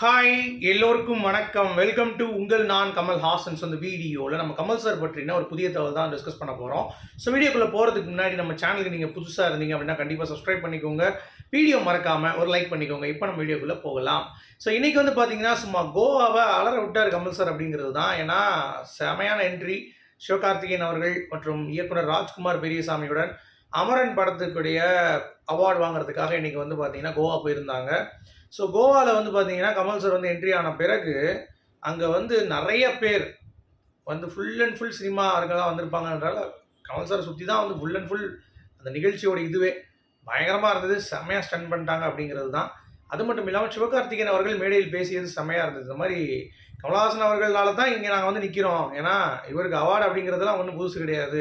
Hi எல்லோருக்கும் வணக்கம். Welcome to உங்கள் நான் கமல் ஹாசன்ஸ் அந்த வீடியோவில் நம்ம கமல் சார் பற்றின ஒரு புதிய தகவல் தான் டிஸ்கஸ் பண்ண போகிறோம் ஸோ வீடியோக்குள்ளே போகிறதுக்கு முன்னாடி நம்ம சேனலுக்கு நீங்கள் புதுசாக இருந்தீங்க அப்படின்னா கண்டிப்பாக சப்ஸ்கிரைப் பண்ணிக்கோங்க. வீடியோ மறக்காமல் ஒரு லைக் பண்ணிக்கோங்க. இப்போ நம்ம வீடியோக்குள்ளே போகலாம். ஸோ இன்றைக்கி வந்து பார்த்தீங்கன்னா சும்மா கோவாவை அலற விட்டார் கமல் சார் அப்படிங்கிறது தான். ஏன்னா செமையான என்ட்ரி சிவகார்த்திகேயன் அவர்கள் மற்றும் இயக்குனர் ராஜ்குமார் பெரியசாமியுடன் அமரன் படத்துக்குடைய அவார்டு வாங்குறதுக்காக இன்றைக்கி வந்து பார்த்தீங்கன்னா கோவா போயிருந்தாங்க. ஸோ கோவாவில் வந்து பார்த்தீங்கன்னா கமல் சார் வந்து என்ட்ரி ஆன பிறகு அங்கே வந்து நிறைய பேர் வந்து ஃபுல் அண்ட் ஃபுல் சினிமா தான் வந்திருப்பாங்கன்றால கமல் சார் சுற்றி தான் வந்து ஃபுல் அண்ட் ஃபுல் அந்த நிகழ்ச்சியோட இதுவே. பயங்கரமாக இருந்தது செம்மையாக ஸ்டன் பண்ணிட்டாங்க அப்படிங்கிறது தான் அது மட்டும் இல்லாமல் சிவகார்த்திகேயன் அவர்கள் மேடையில் பேசியது செம்மையாக இருந்தது. இந்த மாதிரி கமலஹாசன் அவர்களால தான் இங்கே நாங்கள் வந்து நிற்கிறோம் ஏன்னா இவருக்கு அவார்டு அப்படிங்கிறதுலாம் ஒன்றும் புதுசு கிடையாது.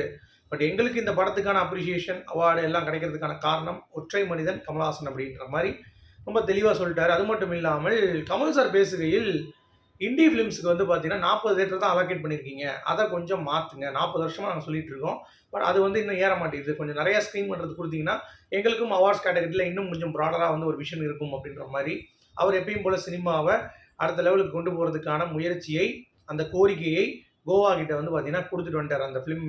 பட் எங்களுக்கு இந்த படத்துக்கான அப்ரிசியேஷன் அவார்டு எல்லாம் கிடைக்கிறதுக்கான காரணம் ஒற்றை மனிதன் கமலஹாசன் அப்படின்ற மாதிரி ரொம்ப தெளிவாக சொல்லிட்டார். அது மட்டும் இல்லாமல் கமல் சார் பேசுகையில் இந்தி ஃபிலிம்ஸுக்கு வந்து பார்த்தீங்கன்னா நாற்பது தேட்டர் தான் அலோகேட் பண்ணியிருக்கீங்க அதை கொஞ்சம் மாற்றுங்க நாற்பது வருஷமாக நாங்கள் சொல்லிட்டு இருக்கோம். பட் அது வந்து இன்னும் ஏற மாட்டேங்குது. கொஞ்சம் நிறையா ஸ்க்ரீன் பண்ணுறது கொடுத்தீங்கன்னா எங்களுக்கும் அவார்ட்ஸ் கேட்டகரியில் இன்னும் கொஞ்சம் ப்ராடராக வந்து ஒரு விஷன் இருக்கும் அப்படின்ற மாதிரி அவர் எப்பயும் போல் சினிமாவை அடுத்த லெவலுக்கு கொண்டு போகிறதுக்கான முயற்சியை அந்த கோரிக்கையை கோவா கிட்ட வந்து பார்த்தீங்கன்னா கொடுத்துட்டு வந்துட்டார். அந்த ஃபிலிம்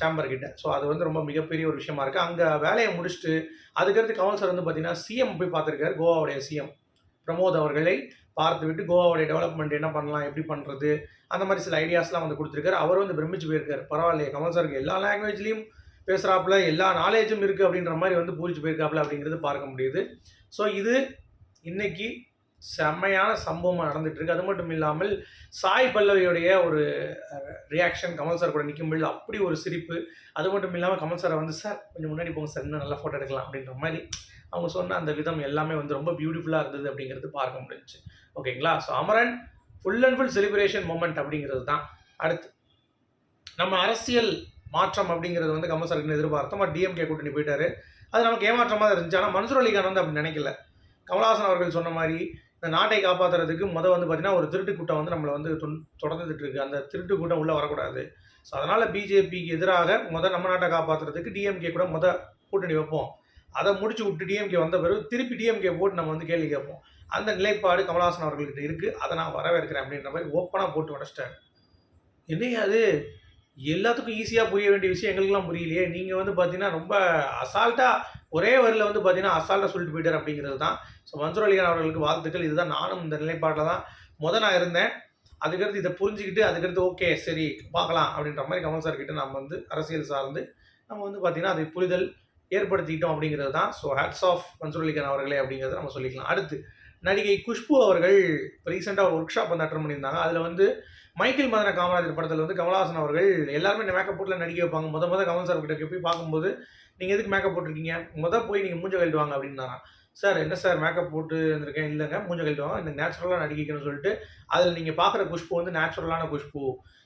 சேம்பர் கிட்ட. ஸோ அது வந்து ரொம்ப மிகப்பெரிய ஒரு விஷயமா இருக்குது அங்கே வேலையை முடிச்சுட்டு அதுக்கடுத்து கமல் சார் வந்து பார்த்தீங்கன்னா சிஎம் போய் பார்த்துருக்காரு கோவாவுடைய சிஎம் பிரமோத் அவர்களை பார்த்து விட்டு கோவாவுடைய டெவலப்மெண்ட் என்ன பண்ணலாம் எப்படி பண்ணுறது அந்த மாதிரி சில ஐடியாஸ்லாம் வந்து கொடுத்துருக்காரு. அவர் வந்து பிரமிச்சு போயிருக்காரு. பரவாயில்லையே கமல் சாருக்கு எல்லா லாங்குவேஜ்லேயும் பேசுகிறாப்புல எல்லா நாலேஜும் இருக்குது அப்படின்ற மாதிரி வந்து பூரிச்சு போயிருக்காப்புல அப்படிங்கிறது பார்க்க முடியுது. ஸோ இது இன்னைக்கு செம்மையான சம்பவம் நடந்துட்டு இருக்கு அது மட்டும் இல்லாமல் சாய் பல்லவியுடைய ஒரு ரியாக்ஷன் கமல் சார் கூட நிற்கும்போது அப்படி ஒரு சிரிப்பு. அது மட்டும் இல்லாமல் கமல் சாரை வந்து சார் கொஞ்சம் முன்னாடி போங்க சார் இன்னும் நல்லா ஃபோட்டோ எடுக்கலாம். அப்படின்ற மாதிரி அவங்க சொன்ன அந்த விதம் எல்லாமே வந்து ரொம்ப பியூட்டிஃபுல்லாக இருந்தது அப்படிங்கிறது பார்க்க முடிஞ்சுச்சு. ஓகேங்களா? So Amaran full and full celebration moment அப்படிங்கிறது தான். அடுத்து நம்ம அரசியல் மாற்றம் அப்படிங்கிறது வந்து கமல் சாருக்கு எதிர்பார்த்தோம். பட் டிஎம்கே கூட்டணி போயிட்டாரு. அது நமக்கு ஏமாற்றமாக தான் இருந்துச்சு. ஆனால் மன்சூர் அலிகான் வந்து அப்படி நினைக்கல. கமல்ஹாசன் அவர்கள் சொன்ன மாதிரி இந்த நாட்டை காப்பாற்றுறதுக்கு முத வந்து பார்த்தீங்கன்னா ஒரு திருட்டு கூட்டம் வந்து நம்மளை வந்து தொன் தொடர்ந்துட்டு இருக்கு. அந்த திருட்டு கூட்டம் உள்ளே வரக்கூடாது. ஸோ அதனால் பிஜேபிக்கு எதிராக முதல் நம்ம நாட்டை காப்பாற்றுறதுக்கு டிஎம்கே கூட முத கூட்டணி வைப்போம். அதை முடிச்சு விட்டு டிஎம்கே வந்த பிறகு திருப்பி டிஎம்கே போட்டு நம்ம வந்து கேள்வி கேட்போம். அந்த நிலைப்பாடு கமல்ஹாசன் அவர்கள்கிட்ட இருக்குது அதை நான் வரவேற்கிறேன் அப்படின்ற மாதிரி ஓப்பனாக போட்டு உடச்சிட்டாரு. என்னையா அது? எல்லாத்துக்கும் ஈஸியாக புரிய வேண்டிய விஷயம் எங்களுக்குலாம் புரியலையே. நீங்கள் வந்து பார்த்தீங்கன்னா ரொம்ப அசால்ட்டாக ஒரே வரியில் வந்து பார்த்தீங்கன்னா அசால்ட்டாக சொல்லிட்டு போயிட்டார் அப்படிங்கிறது தான். ஸோ மன்சூர் அலிகான் அவர்களுக்கு வாழ்த்துக்கள். இதுதான் நானும் இந்த நிலைப்பாட்டில் தான் முத நான் இருந்தேன். அதுக்கடுத்து இதை புரிஞ்சுக்கிட்டு அதுக்கடுத்து ஓகே சரி பார்க்கலாம் அப்படின்ற மாதிரி கமல் சார் கிட்ட நம்ம வந்து அரசியல் சார்ந்து நம்ம வந்து பார்த்தீங்கன்னா அதை புரிதல் ஏற்படுத்திக்கிட்டோம் அப்படிங்கிறது தான். So hats off Mansoor Ali Khan அவர்களே அப்படிங்கிறத நம்ம சொல்லிக்கலாம். அடுத்து நடிகை குஷ்பு அவர்கள் ரீசெண்டாக ஒரு ஒர்க் ஷாப் வந்து அட்டன் பண்ணியிருந்தாங்க. அதில் வந்து மைக்கேல் மதன காமராஜர் படத்தில் வந்து கமல்ஹாசன் அவர்கள் எல்லாருமே இந்த மேக்கப் போட்டில் நடிக்க வைப்பாங்க. முத முத கமல் சார் கிட்ட போய் பார்க்கும்போது நீங்கள் எதுக்கு மேக்கப் போட்டிருக்கீங்க? முத போய் நீங்கள் மூஞ்ச கழிட்டு வாங்க அப்படின்னாராம். சார் என்ன சார் மேக்கப் போட்டு வந்திருக்கேன்? இல்லைங்க. மூஞ்ச கழிட்டோம் இந்த நேச்சுரலாக நடிக்கணும்னு சொல்லிட்டு அதில் நீங்கள் பார்க்குற குஷ்பு வந்து நேச்சுரலான குஷ்பு.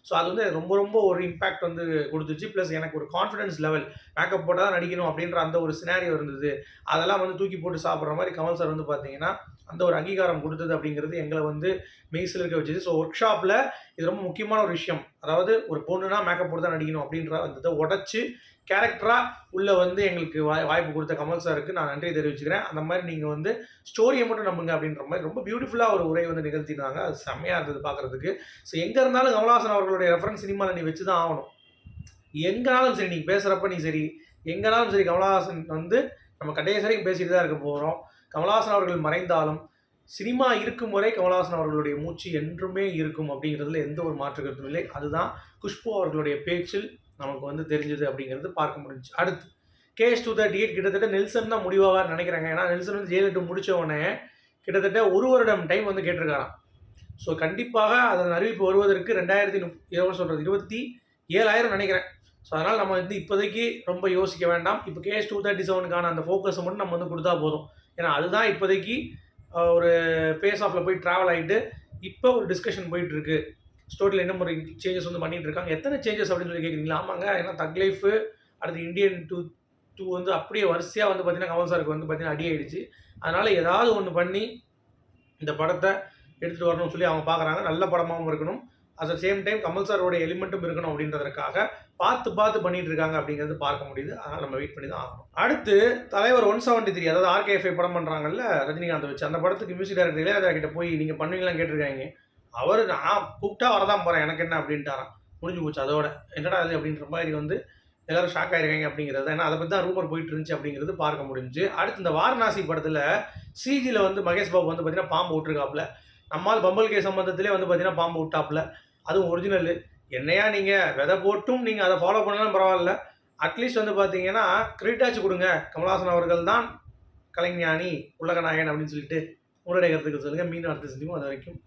ஸோ அது வந்து ரொம்ப ரொம்ப ஒரு இம்பாக்ட் வந்து கொடுத்துச்சு. ப்ளஸ் எனக்கு ஒரு கான்ஃபிடன்ஸ் லெவல் மேக்கப் போட்டால் தான் நடிக்கணும் அப்படின்ற அந்த ஒரு சினாரியோ இருந்தது. அதெல்லாம் வந்து தூக்கி போட்டு சாப்பிட்ற மாதிரி கமல் சார் வந்து பார்த்தீங்கன்னா அந்த ஒரு அங்கீகாரம் கொடுத்தது அப்படிங்கிறது எங்களை வந்து மெய்சில் இருக்க வச்சுது ஸோ ஒர்க் ஷாப்பில் இது ரொம்ப முக்கியமான ஒரு விஷயம். அதாவது ஒரு பொண்ணுனா மேக்கப் போட்டு தான் நடிக்கணும் அப்படின்ற அந்த இதை உடச்சி கேரக்டராக உள்ளே வந்து எங்களுக்கு வாய் வாய்ப்பு கொடுத்த கமல் சாருக்கு நான் நன்றி தெரிவிச்சுக்கிறேன். அந்த மாதிரி நீங்கள் வந்து ஸ்டோரியை மட்டும் நம்புங்க அப்படின்ற மாதிரி ரொம்ப பியூட்டிஃபுல்லாக ஒரு உரை வந்து நிகழ்த்தினாங்க. அது செம்மையாக இருந்தது பார்க்குறதுக்கு ஸோ எங்கே இருந்தாலும் கமல்ஹாசன் அவர்களுடைய ரெஃபரன்ஸ் சினிமாவில் நீ வச்சு தான் ஆகணும். எங்கேனாலும் சரி நீங்கள் பேசுகிறப்ப நீ சரி. எங்கேனாலும் சரி கமல்ஹாசன் வந்து நம்ம கடைசி வரைக்கும் பேசிட்டு தான் இருக்க போகிறோம் கமல்ஹாசன் அவர்கள் மறைந்தாலும் சினிமா இருக்கும் வரை கமல்ஹாசன் அவர்களுடைய மூச்சு என்றுமே இருக்கும் அப்படிங்கிறதுல எந்த ஒரு மாற்று கருத்தும் இல்லை. அதுதான் குஷ்பு அவர்களுடைய பேச்சில் நமக்கு வந்து தெரிஞ்சது அப்படிங்கிறது பார்க்க முடிஞ்சு அடுத்து கேஎஸ் டூ தேர்ட்டி எயிட் கிட்டத்தட்ட நெல்சன் தான் முடிவாவார் நினைக்கிறாங்க. ஏன்னா நெல்சன் வந்து ஜெயலலிதா முடிச்ச உடனே கிட்டத்தட்ட ஒரு வருடம் டைம் வந்து கேட்டிருக்காராம். ஸோ கண்டிப்பாக அதன் அறிவிப்பு வருவதற்கு ரெண்டாயிரத்தி முப் இருபது சொல்கிறது இருபத்தி ஏழாயிரம் நினைக்கிறேன். ஸோ அதனால் நம்ம வந்து இப்போதைக்கு ரொம்ப யோசிக்க வேண்டாம். இப்போ கேஎஸ் டூ தேர்ட்டி செவனுக்கான அந்த ஃபோக்கஸை மட்டும் நம்ம வந்து கொடுத்தா போதும். ஏன்னா அதுதான் இப்போதைக்கு ஒரு பேஸ் ஆஃபில் போய் ட்ராவல் ஆகிட்டு இப்போ ஒரு டிஸ்கஷன் போயிட்டுருக்கு ஸ்டோரியில் என்ன முறை சேஞ்சஸ் வந்து பண்ணிட்டு இருக்காங்க? எத்தனை சேஞ்சஸ் அப்படின்னு சொல்லி கேட்குறீங்களா ஆமாங்க ஏன்னா தக் லைஃபு அடுத்து இந்தியன் டூ டூ வந்து அப்படியே வரிசையாக வந்து பார்த்தீங்கன்னா கமல் சாருக்கு வந்து பார்த்தீங்கன்னா அடி ஆயிடுச்சு. அதனால் ஏதாவது ஒன்று பண்ணி இந்த படத்தை எடுத்துகிட்டு வரணும்னு சொல்லி அவங்க பார்க்குறாங்க நல்ல படமாகவும் இருக்கணும். At the same time Kamal சாரோட எலிமெண்ட்டும் இருக்கணும் அப்படின்றதுக்காக பார்த்து பார்த்து பண்ணிட்டு இருக்காங்க அப்படிங்கிறது பார்க்க முடியுது. அதனால் நம்ம வெயிட் பண்ணி தான் ஆகணும். அடுத்து தலைவர் ஒன் செவன்ட்டி த்ரீ அதாவது ஆர்கேஎஃப்ஐ படம் பண்ணுறாங்கல்ல ரஜினிகாந்த் வச்சு. அந்த படத்துக்கு மியூசிக் டைரக்டர் இளையராஜா கிட்ட போய் நீங்கள் பண்ணுவீங்களான்னு கேட்டிருக்காங்க. அவர் நான் கூப்பிட்டா வரதான் போகிறேன் எனக்கு என்ன அப்படின்ட்டாராம். முடிஞ்சு போச்சு. அதோட என்னடா அது அப்படின்ற மாதிரி வந்து எல்லாரும் ஷாக் ஆயிருக்காங்க அப்படிங்கிறது. ஏன்னா அதை பற்றி தான் ரூமர் போயிட்டு இருந்துச்சு அப்படிங்கிறது பார்க்க முடிஞ்சு அடுத்து இந்த வாரணாசி படத்தில் சிஜியில் வந்து மகேஷ் பாபு வந்து பார்த்தீங்கன்னா பாம்பு விட்டுருக்காப்புல. நம்மால் பம்பல் கே சம்பந்தத்திலே வந்து பார்த்தீங்கன்னா பாம்பு விட்டாப்புல. அதுவும் ஒரிஜினல் என்னையா நீங்கள் விதை போட்டும் நீங்கள் அதை ஃபாலோ பண்ணலாம் பரவாயில்ல. அட்லீஸ்ட் வந்து பார்த்தீங்கன்னா கிரெடிட்டாச்சு கொடுங்க. கமல்ஹாசன் அவர்கள் தான் கலைஞானி உலகநாயகன் அப்படின்னு சொல்லிட்டு உங்களுடைய கருத்துக்கள் சொல்லுங்கள் மீன் அடுத்த செஞ்சுக்கும் அது வரைக்கும்